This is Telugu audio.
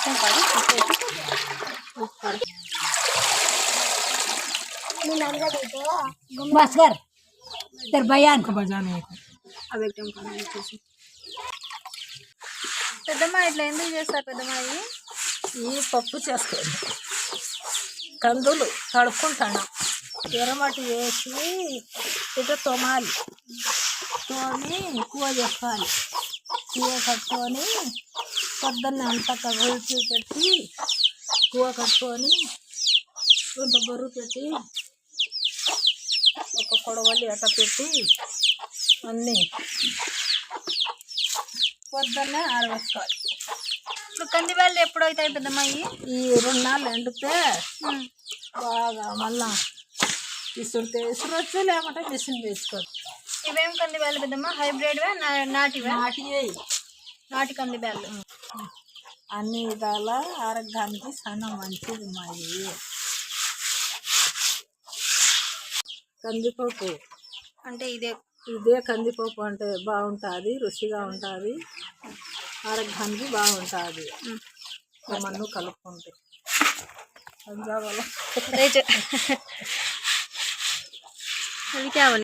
जितना पानी उतना बस कर तेरे बयान को बजाने अब एकदम पानी తీసి పెద్దమ్మ ఇట్లా ఎందుకు చేస్తారు పెద్దమ్మ ఇవి ఈ పప్పు చేసుకోండి కందులు తడుపుకుంటాను ఎర్రమట్టి వేసి ఇట్లా తోమాలి తోమి కూర చేసుకోవాలి కూర కట్టుకొని పొద్దున్న అంతా కబుర్చి పెట్టి కూవ కట్టుకొని ఇంత బరువు పెట్టి ఒక కొడవలి అట్ట పెట్టి అన్నీ పొద్దున్నే ఆరవేసుకోవాలి ఇప్పుడు కంది బ్యాళ్ళు ఎప్పుడు అవుతాయి పెద్దమ్మ ఇవి? ఈ రెండు నాళ్ళు ఎండితే బాగా మళ్ళా ఇసుడితే ఇసురొచ్చు లేకుంటే మిషన్ వేసుకోవచ్చు ఇవేం కంది బ్యాళ్ళు పెద్దమ్మ? హైబ్రిడ్వే? నాటివే? నాటి నాటి కంది బ్యాళ్ళు అన్ని విధాల ఆరోగ్యానికి చాలా మంచిది మా ఇవి కందిపప్పు. అంటే ఇదే. ఇదే కందిపప్పు అంటే బాగుంటుంది రుచిగా ఉంటుంది ఆరోగ్యానికి బాగుంటుంది. మన్ను కలుపుకుంటే. పంజాబ్ అది కావాలి.